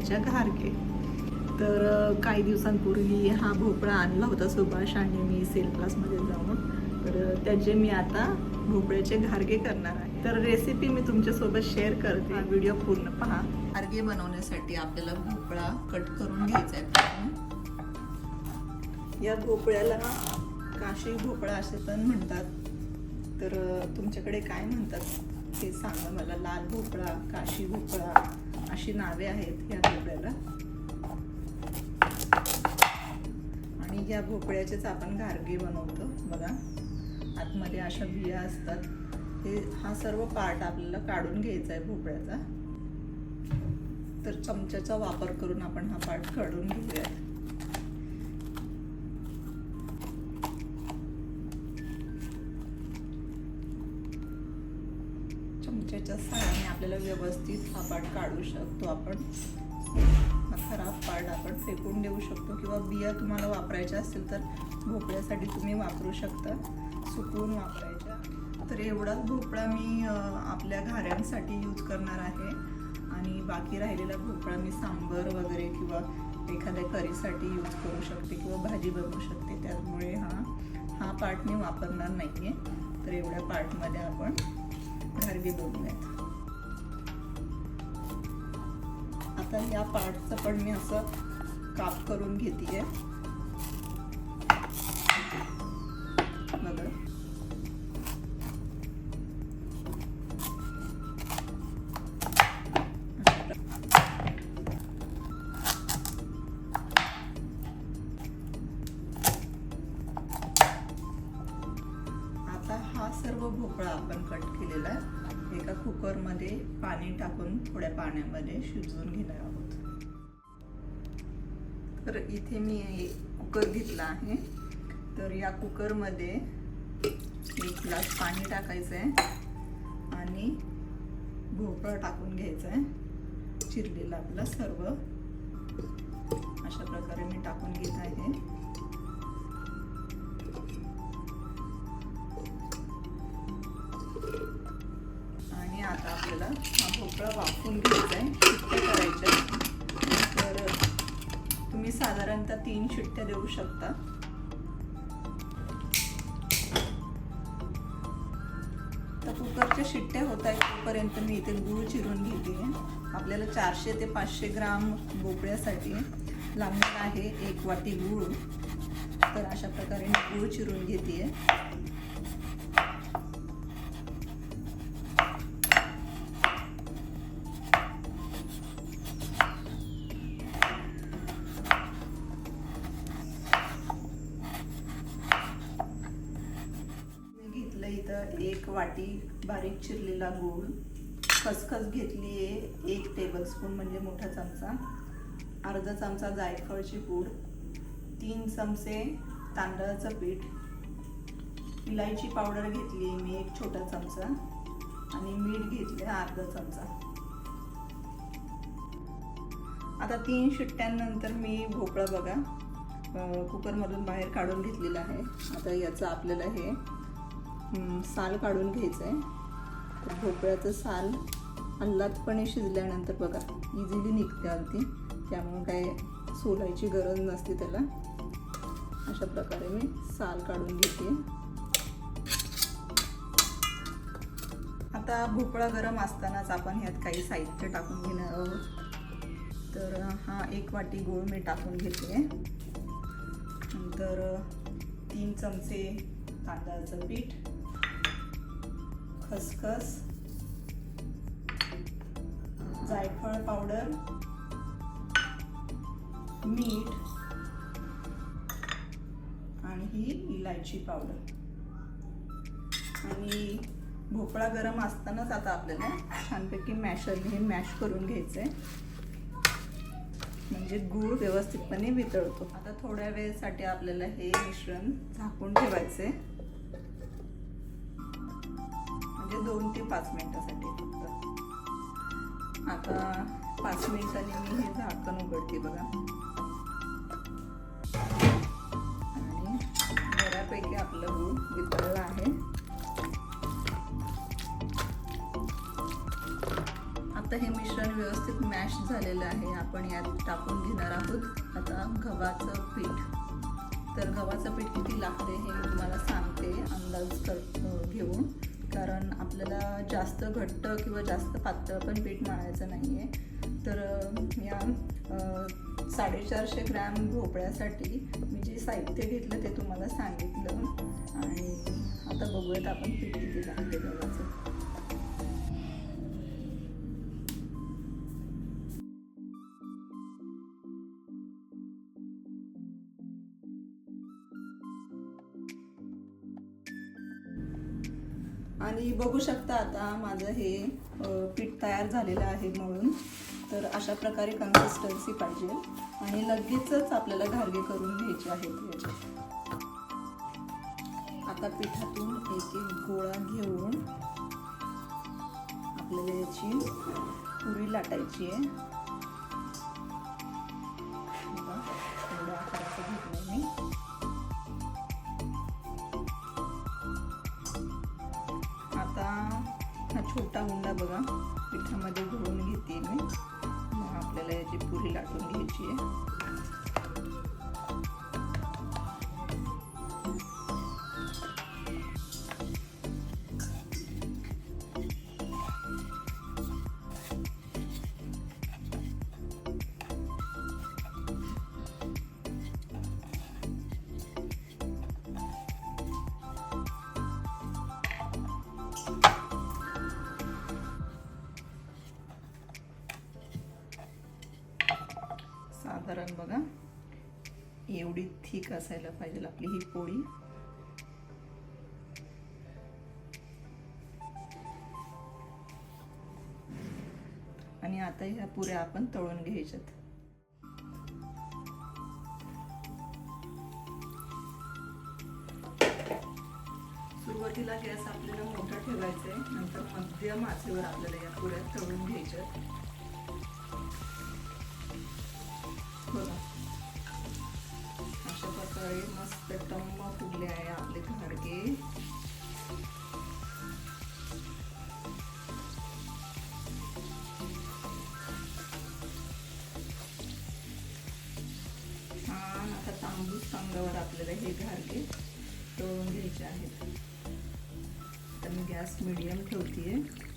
भोपळ्याच्या घारगे. तर काही दिवसांपूर्वी हा भोपळा आणला होता सुभाष आणि मी सेल क्लासमध्ये जाऊन. तर त्याचे मी आता भोपळ्याचे घारगे करणार आहे. तर रेसिपी मी तुमच्यासोबत शेअर करते. हा व्हिडिओ पूर्ण पहा. घारगे बनवण्यासाठी आपल्याला भोपळा कट करून घ्यायचा आहे. या भोपळ्याला काशी भोपळा असे पण म्हणतात. तर तुमच्याकडे काय म्हणतात? ते सांगा मला. लाल भोपळा काशी भोपळा. अशी नावे आहेत या भोपळ्याला आणि या भोपळ्याचेच आपण घारगे बनवतो बघा. आतमध्ये अशा बिया असतात. हे हा सर्व पार्ट आपल्याला काढून घ्यायचा आहे भोपळ्याचा. तर चमच्याचा वापर करून आपण हा पार्ट काढून घेऊयात. चमच्याच्या सहाय्याने आपल्याला व्यवस्थित हा पार्ट काढू शकतो आपण. खराब पार्ट आपण फेकून देऊ शकतो किंवा बिया तुम्हाला वापरायच्या असतील तर भोपळ्यासाठी तुम्ही वापरू शकता. सुकवून वापरायच्या. तर एवढाच भोपळा मी आपल्या घाऱ्यांसाठी यूज करणार आहे. आणि बाकी राहिलेला भोपळा मी सांबर वगैरे किंवा एखाद्या करीसाठी यूज करू शकते किंवा भाजी बनवू शकते. त्यामुळे हा हा पार्ट मी वापरणार नाही आहे तर एवढ्या पार्टमध्ये आपण घारगे बनवूयात आता या पार्टचं पण मी असं काप करून घेते पाणी टाकून थोड्या पाण्यामध्ये शिजवून घेणार आहोत. तर इथे मी कुकर घेतला आहे. तर या कुकरमध्ये एक ग्लास पाणी टाकायचं आहे आणि भोपळा टाकून घ्यायचं आहे चिरलेला आपला सर्व. अशा प्रकारे मी टाकून घेत आहे. आता तीन शिट्ट्या देऊ शकता. तर कुकरच्या शिट्ट्या होत आहेत तोपर्यंत मी इथे गूळ चिरून घेते. आपल्याला चारशे ते पाचशे ग्राम भोपळ्यासाठी लागणार आहे एक वाटी गूळ. तर अशा प्रकारे मी गूळ चिरून घेते. बारीक चिरलेला गूळ खसखस घेतली आहे एक टेबलस्पून म्हणजे मोठा चमचा अर्धा चमचा जायफळची पूड तीन चमचे तांदळाचं पीठ इलायची पावडर घेतली आहे मी एक छोटा चमचा आणि मीठ घेतले अर्धा चमचा. आता तीन शिट्ट्यांनंतर मी भोपळा बघा कुकरमधून बाहेर काढून घेतलेला आहे. आता याचं आपल्याला हे साल काढून घ्यायचं आहे तर भोपळ्याचं साल हल्लातपणे शिजल्यानंतर बघा इझिली निघते अगदी. त्यामुळे काय सोलायची गरज नसते त्याला. अशा प्रकारे मी साल काढून घेते. आता भोपळा गरम असतानाच आपण ह्यात काही साहित्य टाकून घेणार आहोत. तर हा एक वाटी गूळ मी टाकून घेते. नंतर तीन चमचे तांदळाचं पीठ. खसखस जायफळ पावडर मीठ आणि ही इलायची पावडर. आणि भोपळा गरम असतानाच आता आपल्याला छानपैकी मॅशर हे मॅश करून घ्यायचं आहे म्हणजे गूळ व्यवस्थितपणे वितळतो. आता थोड्या वेळेसाठी आपल्याला हे मिश्रण झाकून ठेवायचे म्हणजे दोन ते पाच मिनिटासाठी फक्त. आता पाच मिनिटांनी मी हे झाकण उघडते बघा. आणि बऱ्यापैकी आपलं गूळ वितळलं आहे. आता हे मिश्रण व्यवस्थित मॅश झालेलं आहे. आपण यात टाकून घेणार आहोत. आता गव्हाचं पीठ. तर गव्हाचं पीठ किती लागते हे मी तुम्हाला सांगते. अंदाज कर घेऊन. कारण आपल्याला जास्त घट्ट किंवा जास्त पातळ पण पीठ मळायचं नाही आहे तर या साडेचारशे ग्रॅम भोपळ्यासाठी मी जे साहित्य घेतलं ते तुम्हाला सांगितलं. आणि आता बघूयात आपण पीठ किती लागते गव्हाचं आणि बघू शकता आता माझं हे पीठ तयार झालेलं आहे म्हणून तर अशा प्रकारे कन्सिस्टन्सी पाहिजे. आणि लगेचच आपल्याला घारगे करून घ्यायचे आहेत याचे आता पिठातून एक एक गोळा घेऊन आपल्याला याची पुरी लाटायची आहे. छोटा हुंडा बघा. पिठामध्ये घोळून घेते मी. मग आपल्याला याची पुरी लाटून घ्यायची आहे. बघा एवढी थिक असायला पाहिजे आपली ही पोळी. आणि आता ह्या पुऱ्या आपण तळून घ्यायच्यात. सुरुवातीला गॅस आपल्याला मोठा ठेवायचा आहे. नंतर मध्यम आचेवर आपल्याला या पुऱ्या तळून घ्यायच्यात. बघा. अशा प्रकारे मस्त टम्म फुगले आहे आपले घाडगे. छान आता तांबूस रंगावर आपल्याला हे घाडगे तळून घ्यायचे आहेत. तर मी गॅस मिडियम ठेवतीये.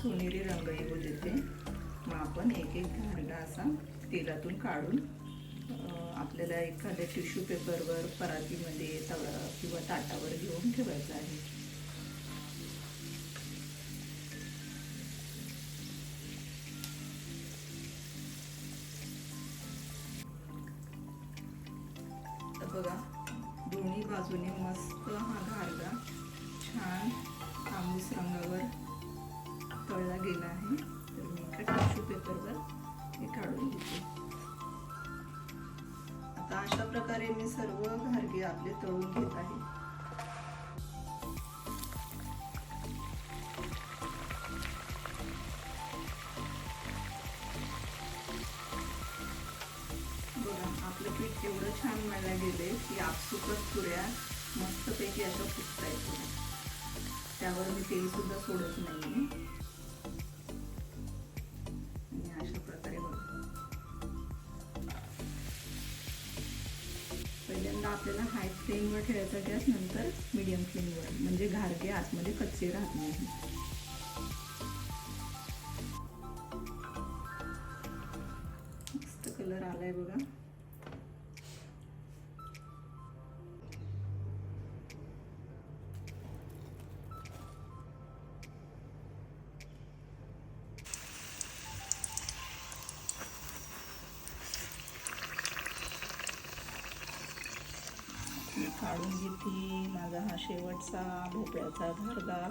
सोनेरी रंग येऊ देते मग आपण एक एक घारगा असा तेलातून काढून आपल्याला एखाद्या टिश्यू पेपरवर परातीमध्ये तवा किंवा ताटावर घेऊन ठेवायचं आहे. तर बघा दोन्ही बाजूने मस्त हा घारगा छान तांबूस रंगावर केलेला आहे. तर मी एका टिश्यू पेपरवर हे काढून घेते. आता अशा प्रकारे मी सर्व घारगे आपले तळून घेत आहे. आपलं पीठ एवढं छान मळलं गेले की आपसुकच पुऱ्या मस्तपैकी अशा फुटता येतो त्यावर मी तेल सुद्धा सोडत नाही फ्लेमवर ठेवायचा गॅस नंतर मीडियम फ्लेमवर म्हणजे घारगे आतमध्ये कच्चे राहत नाही. काढून माझा हा शेवटचा भोपळ्याचा धारगा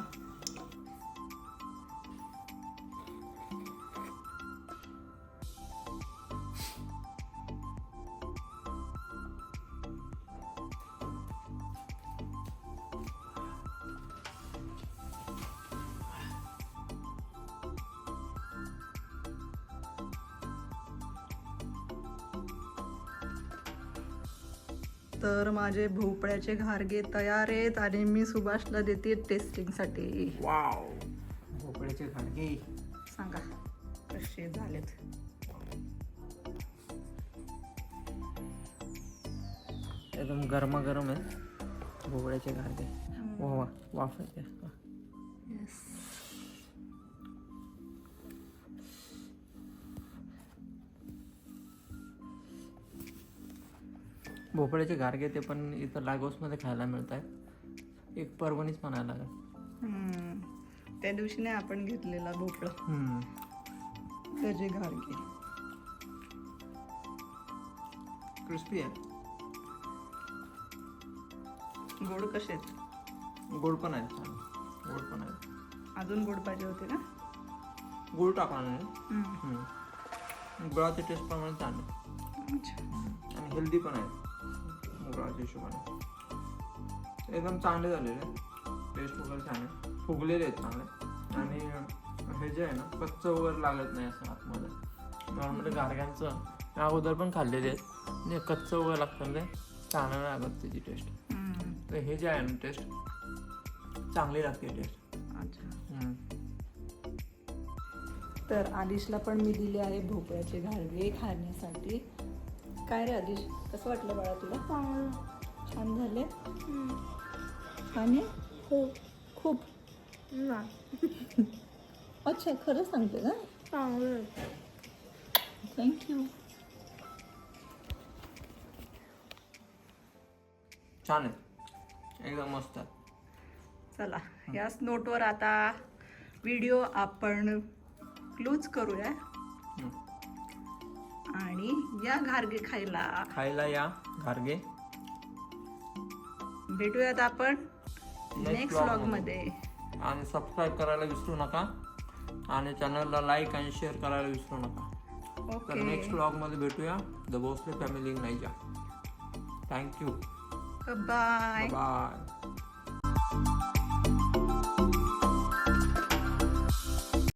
तर माझे भोपळ्याचे घारगे तयार आहेत आणि मी सुभाषला देते टेस्टिंगसाठी वाव भोपळ्याचे घाडगे सांगा कसे झालेत? एकदम गरमागरम आहे. भोपळ्याचे घाडगे वा वा वाफ भोपळ्याचे घारगे ते पण इथं लागोसमध्ये खायला मिळत आहेत एक परवणीच म्हणायला लागेल. त्या दिवशी नाही आपण घेतलेला भोपळा. त्याचे घारगे क्रिस्पी आहे. गोड कसे आहेत? गोड पण आहे छान गोड पण आहे अजून गोड पाहिजे होते ना? हम्म. हम्म. गुळाची टेस्ट प्रमाणे अच्छा. आणि हेल्दी पण आहे हिशोबाने एकदम चांगले झालेले टेस्ट वगैरे छान आहे. फुगलेले आहेत चांगले. आणि हे जे आहे ना कच्चं वगैरे लागत नाही असं आतमध्ये. नॉर्मली गारग्यांचं अगोदर पण खाल्लेले आहेत. म्हणजे कच्चं वगैरे लागतं ते चांगलं नाही लागत त्याची टेस्ट. तर हे जे आहे ना टेस्ट चांगली लागते टेस्ट अच्छा. तर आदिशला पण मी दिले आहे भोपळ्याचे घालवे खाण्यासाठी. काय रे आदिश? कसं वाटलं बाळा तुला? छान झाले? छान आहे हो खूप. ना अच्छा खरं सांगते का? चांगलं. थँक्यू छान आहे. एकदम मस्त चला याच नोटवर आता व्हिडिओ आपण क्लोज करूया. आणि या घारगे खायला. खायला या गारगे भेटूयात आपण नेक्स्ट व्लॉगमध्ये. आणि सबस्क्राईब करायला विसरू नका. आणि चॅनलला लाईक आणि शेअर करायला विसरू नका. तर नेक्स्टमध्ये भेटूया. द भोसले फॅमिली नाईजा थँक्यू बाय बाय